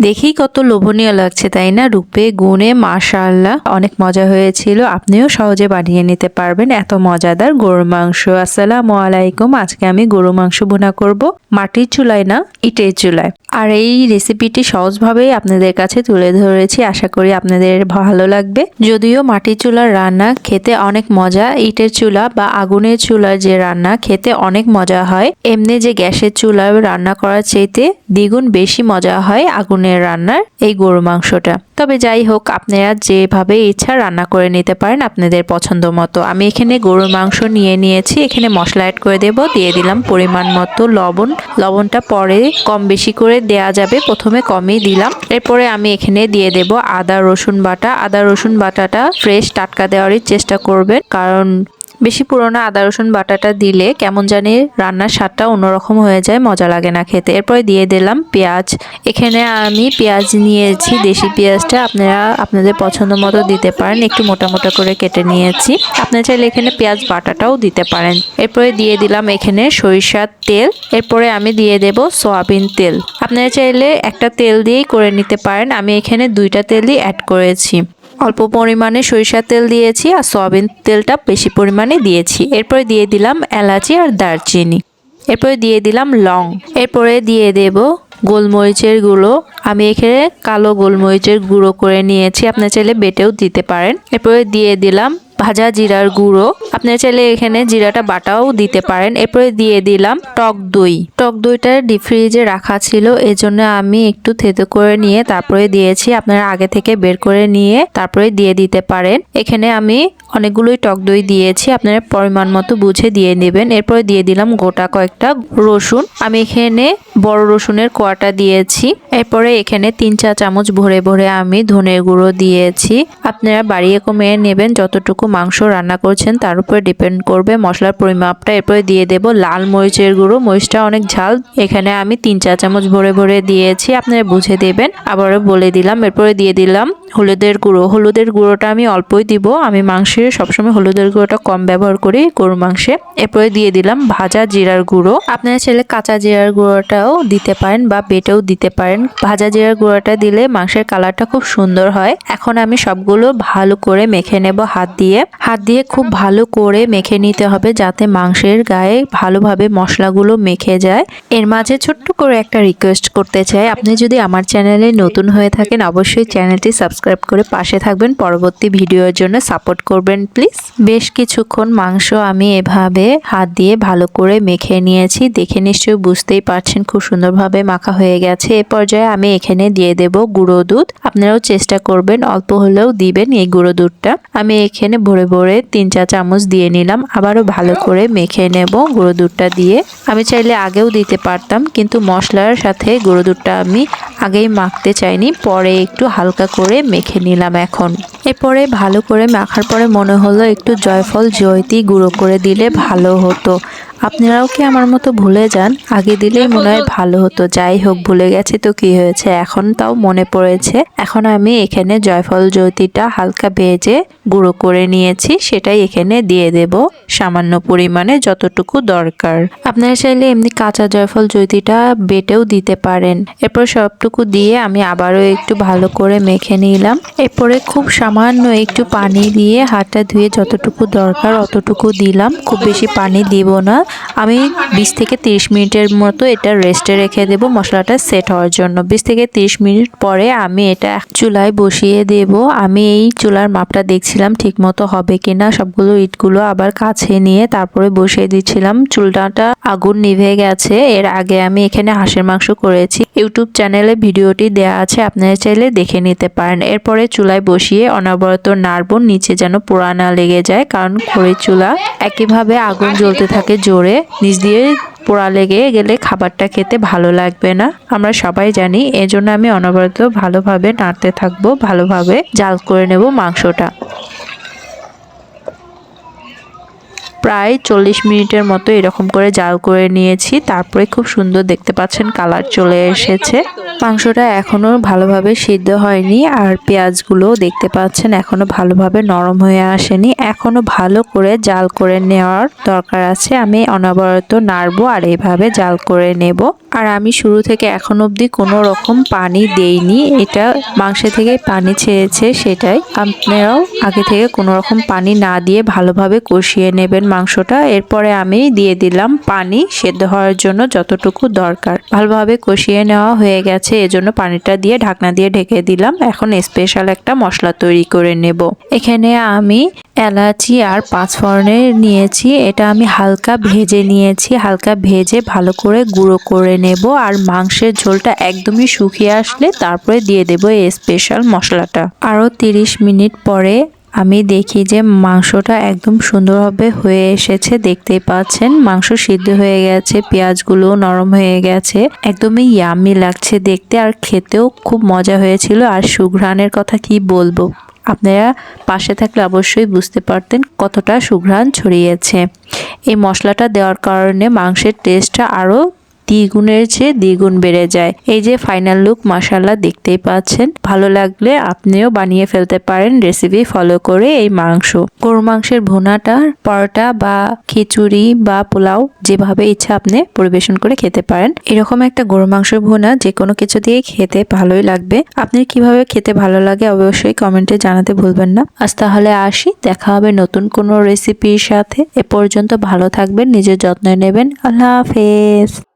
দেখেই কত লোভনীয় লাগছে, তাই না? রূপে গুণে মাশাআল্লাহ, অনেক মজা হয়েছিল। আপনিও সহজে বানিয়ে নিতে পারবেন এত মজাদার গরুর মাংস। আসসালামু আলাইকুম, আজকে আমি গরু মাংস ভুনা করব মাটির চুলায় না, ইটের চুলায়। আর এই রেসিপিটি সহজভাবেই আপনাদের কাছে তুলে ধরেছি, আশা করি আপনাদের ভালো লাগবে। যদিও মাটির চুলার রান্না খেতে অনেক মজা, ইটের চুলা বা আগুনের চুলার যে রান্না খেতে অনেক মজা হয়। এমনি যে গ্যাসের চুলায় রান্না করার চাইতে দ্বিগুণ বেশি মজা হয় আগুনের রান্নার এই গরু মাংসটা। তবে যাই হোক, আপনারা যেভাবে ইচ্ছা রান্না করে নিতে পারেন আপনাদের পছন্দ মতো। আমি এখানে গরুর মাংস নিয়ে নিয়েছি, এখানে মশলা অ্যাড করে দেব। দিয়ে দিলাম পরিমাণ মতো লবণ। লবণটা পরে কম বেশি করে দেয়া যাবে, প্রথমে কমই দিলাম। এরপরে আমি এখানে দিয়ে দেব আদা রসুন বাটা। আদা রসুন বাটাটা ফ্রেশ টাটকা দেওয়ারই চেষ্টা করবেন, কারণ বেশি পুরোনো আদা, রসুন, বাটাটা দিলে কেমন জানি রান্নার স্বাদটা অন্যরকম হয়ে যায়, মজা লাগে না খেতে। এরপরে দিয়ে দিলাম পেঁয়াজ। এখানে আমি পেঁয়াজ নিয়েছি, দেশি পেঁয়াজটা আপনারা আপনাদের পছন্দ মতো দিতে পারেন, একটু মোটা মোটা করে কেটে নিয়েছি। আপনারা চাইলে এখানে পেঁয়াজ বাটাটাও দিতে পারেন। এরপরে দিয়ে দিলাম এখানে সরিষার তেল। এরপরে আমি দিয়ে দেব সয়াবিন তেল। আপনারা চাইলে একটা তেল দিয়েই করে নিতে পারেন। আমি এখানে দুইটা তেলই অ্যাড করেছি। অল্প পরিমাণে সরিষার তেল দিয়েছি আর সয়াবিন তেলটা বেশি পরিমাণে দিয়েছি। এরপরে দিয়ে দিলাম এলাচি আর দারচিনি। এরপরে দিয়ে দিলাম লং। এরপরে দিয়ে দেব গোলমরিচের গুঁড়ো। আমি এখানে কালো গোলমরিচের গুঁড়ো করে নিয়েছি। আপনার চাইলে বেটেও দিতে পারেন। এরপরে দিয়ে দিলাম ভাজা জিরার গুঁড়ো। আপনার চাইলে এখানে জিরাটা বাটাও দিতে পারেন। এরপরে দিয়ে দিলাম টক দই। টক দইটা ডিপ ফ্রিজে রাখা ছিল, এজন্য আমি একটু থেতো করে নিয়ে তারপরে দিয়েছি। আপনারা আগে থেকে বের করে নিয়ে তারপরে দিয়ে দিতে পারেন। এখানে আমি অনেকগুলোই টক দই দিয়েছি, আপনারা পরিমাণ মতো বুঝে দিয়ে নেবেন। এরপরে দিয়ে দিলাম গোটা কয়েকটা রসুন। আমি এখানে বড় রসুনের কোয়াটা দিয়েছি। এরপরে এখানে তিন চা চামচ ভরে ভরে আমি ধনের গুঁড়ো দিয়েছি। আপনারা বাড়িয়ে কমিয়ে নেবেন, যতটুকু মাংস রান্না করছেন তার উপরে ডিপেন্ড করবে মশলার পরিমাপটা। এরপরে দিয়ে দেব লাল মরিচের গুঁড়ো, মরিচটা অনেক ঝাল। এখানে আমি তিন চা চামচ ভরে ভরে দিয়েছি, আপনারা বুঝে দেবেন। আবারও বলে দিলাম, এরপরে দিয়ে দিলাম হলুদের গুঁড়ো। হলুদের গুঁড়োটা আমি অল্পই দিব, আমি মাংসে সবসময় হলুদের গুঁড়োটা কম ব্যবহার করি গরু মাংসে। এরপরে দিয়ে দিলাম ভাজা জিরার গুঁড়ো। আপনারা চাইলে কাঁচা জিরার গুঁড়োটাও দিতে পারেন বা বেটেও দিতে পারেন। ভাজা জিরার গুঁড়োটা দিলে মাংসের কালারটা খুব সুন্দর হয়। এখন আমি সবগুলো ভালো করে মেখে নেব হাত দিয়ে। হাত দিয়ে খুব ভালো করে মেখে নিতে হবে যাতে মাংসের গায়ে ভালোভাবে মশলাগুলো মেখে যায়। এর মাঝে ছোট্ট করে একটা রিকোয়েস্ট করতে চাই। আপনি যদি আমার চ্যানেলে নতুন হয়ে থাকেন, অবশ্যই চ্যানেলটি সাবস্ক্রাইব করে পাশে থাকবেন। পরবর্তী ভিডিওর জন্য সাপোর্ট করবেন। প্লিজ বেশ কিছুক্ষণ মাংস আমি এভাবে হাত দিয়ে ভালো করে মেখে নিয়েছি। দেখে নিশ্চয়ই বুঝতেই পারছেন খুব সুন্দরভাবে মাখা হয়ে গেছে। এ পর্যায়ে আমি এখানে দিয়ে দেব গুঁড়ো দুধ। আপনারাও চেষ্টা করবেন, অল্প হলেও দিবেন এই গুঁড়ো দুধটা। আমি এখানে ভরে ভরে তিন চা চামচ দিয়ে নিলাম। আবারও ভালো করে মেখে নেব গুঁড়ো দুধটা দিয়ে। আমি চাইলে আগেও দিতে পারতাম, কিন্তু মশলার সাথে গুঁড়ো দুধটা আমি আগেই মাখতে চাইনি, পরে একটু হালকা করে মেখে নিলাম এখন। এরপরে ভালো করে মাখার পরে মনে হলো একটু জয়ফল, জয়তি গুঁড়ো করে দিলে ভালো হতো। আপনারাও কি আমার মতো ভুলে যান? আগে দিলেই মনে হয় ভালো হতো। যাই হোক ভুলে গেছি তো কি হয়েছে? এখন তাও মনে পড়েছে। এখন আমি এখানে জয়ফল জ্যোতিটা হালকা ভেজে গুঁড়ো করে নিয়েছি। সেটাই এখানে দিয়ে দেব সামান্য পরিমাণে যতটুকু দরকার। আপনারা চাইলে এমনি কাঁচা জয়ফল জ্যোতিটা বেটেও দিতে পারেন। এরপর সবটুকু দিয়ে আমি আবারও একটু ভালো করে মেখে নিলাম। এরপরে খুব সামান্য একটু পানি দিয়ে হাতটা ধুয়ে যতটুকু দরকার অতটুকু দিলাম। খুব বেশি পানি দিব না। আমি বিশ থেকে তিরিশ মিনিটের মতো এটা রেস্টে রেখে দেব, মশলাটা সেট হওয়ার জন্য। বিশ থেকে তিরিশ মিনিট পরে আমি এটা চুলায় বসিয়ে দেব। আমি এই চুলার মাপটা দেখছিলাম ঠিক মতো হবে কিনা, সবগুলো ইটগুলো আবার কাছে নিয়ে তারপরে বসিয়ে দিচ্ছিলাম। চুলটাটা আগুন নিভে গেছে। এর আগে আমি এখানে হাঁসের মাংস করেছি। ইউটিউব চ্যানেলে ভিডিওটি দেয়া আছে, আপনারা চাইলে দেখে নিতে পারেন। এরপরে চুলায় বসিয়ে অনবরত নাড়ব, নিচে যেন পোড়া না লেগে যায়, কারণ খড়ির চুলা একইভাবে আগুন জ্বলতে থাকে জোরে। নিচ দিয়ে পোড়া লেগে গেলে খাবারটা খেতে ভালো লাগবে না। আমরা সবাই জানি এজন্য আমি অনবরত ভালোভাবে নাড়তে থাকব, ভালোভাবে জাল করে নেব মাংসটা। প্রায় চল্লিশ মিনিটের মতো এরকম করে জাল করে নিয়েছি। তারপরে খুব সুন্দর দেখতে পাচ্ছেন কালার চলে এসেছে। মাংসটা এখনও ভালোভাবে সিদ্ধ হয়নি আর পেঁয়াজগুলো দেখতে পাচ্ছেন এখনও ভালোভাবে নরম হয়ে আসেনি। এখনও ভালো করে জাল করে নেওয়ার দরকার আছে। আমি অনবরত নাড়বো আর এইভাবে জাল করে নেব। আর আমি শুরু থেকে এখন অবধি কোনো রকম পানি দেইনি। এটা মাংস থেকে পানি ছেড়েছে সেটাই। আপনারাও আগে থেকে কোনো রকম পানি না দিয়ে ভালোভাবে কষিয়ে নেবেন মাংসটা, এরপরে আমি দিয়ে দিলাম পানি সেদ্ধ হওয়ার জন্য যতটুকু দরকার। ভালোভাবে কষিয়ে নেওয়া হয়ে গেছে, এজন্য পানিটা দিয়ে ঢাকনা দিয়ে ঢেকে দিলাম। এখন স্পেশাল একটা মশলা তৈরি করে নেব। এখানে আমি এলাচি আর পাঁচফোড়নের নিয়েছি, এটা আমি হালকা ভেজে নিয়েছি। হালকা ভেজে ভালো করে গুঁড়ো করে নেব আর মাংসের ঝোলটা একদমই শুকিয়ে আসলে তারপরে দিয়ে দেব এই স্পেশাল মশলাটা। আরও তিরিশ মিনিট পরে আমি দেখি যে মাংসটা একদম সুন্দরভাবে হয়ে এসেছে, দেখতেই পাচ্ছেন। মাংস সিদ্ধ হয়ে গেছে, পেঁয়াজগুলো নরম হয়ে গেছে। একদমই ইয়ামি লাগছে দেখতে আর খেতেও খুব মজা হয়েছিল। আর সুঘ্রাণের কথা কি বলব? আপনারা পাশে থাকলে অবশ্যই বুঝতে পারতেন কতটা সুঘ্রাণ ছড়িয়েছে। এই মশলাটা দেওয়ার কারণে মাংসের টেস্টটা আরও দ্বিগুণের চেয়ে দ্বিগুণ বেড়ে যায়। এই যে ফাইনাল লুক মশালা দেখতেই পাচ্ছেন। ভালো লাগলে আপনিও বানিয়ে ফেলতে পারেন রেসিপি ফলো করে এই মাংস। গরু মাংসের ভুনাটা, পরোটা বা খিচুড়ি বা পোলাও যেভাবে ইচ্ছা আপনি পরিবেশন করে খেতে পারেন। এরকম একটা গরু মাংসের ভুনা যে কোনো কিছু দিয়ে খেতে ভালোই লাগবে। আপনি কীভাবে খেতে ভালো লাগে অবশ্যই কমেন্টে জানাতে ভুলবেন না। আজ তাহলে আসি, দেখা হবে নতুন কোনো রেসিপির সাথে। এ পর্যন্ত ভালো থাকবেন, নিজের যত্ন নেবেন। আল্লাহ হাফেজ।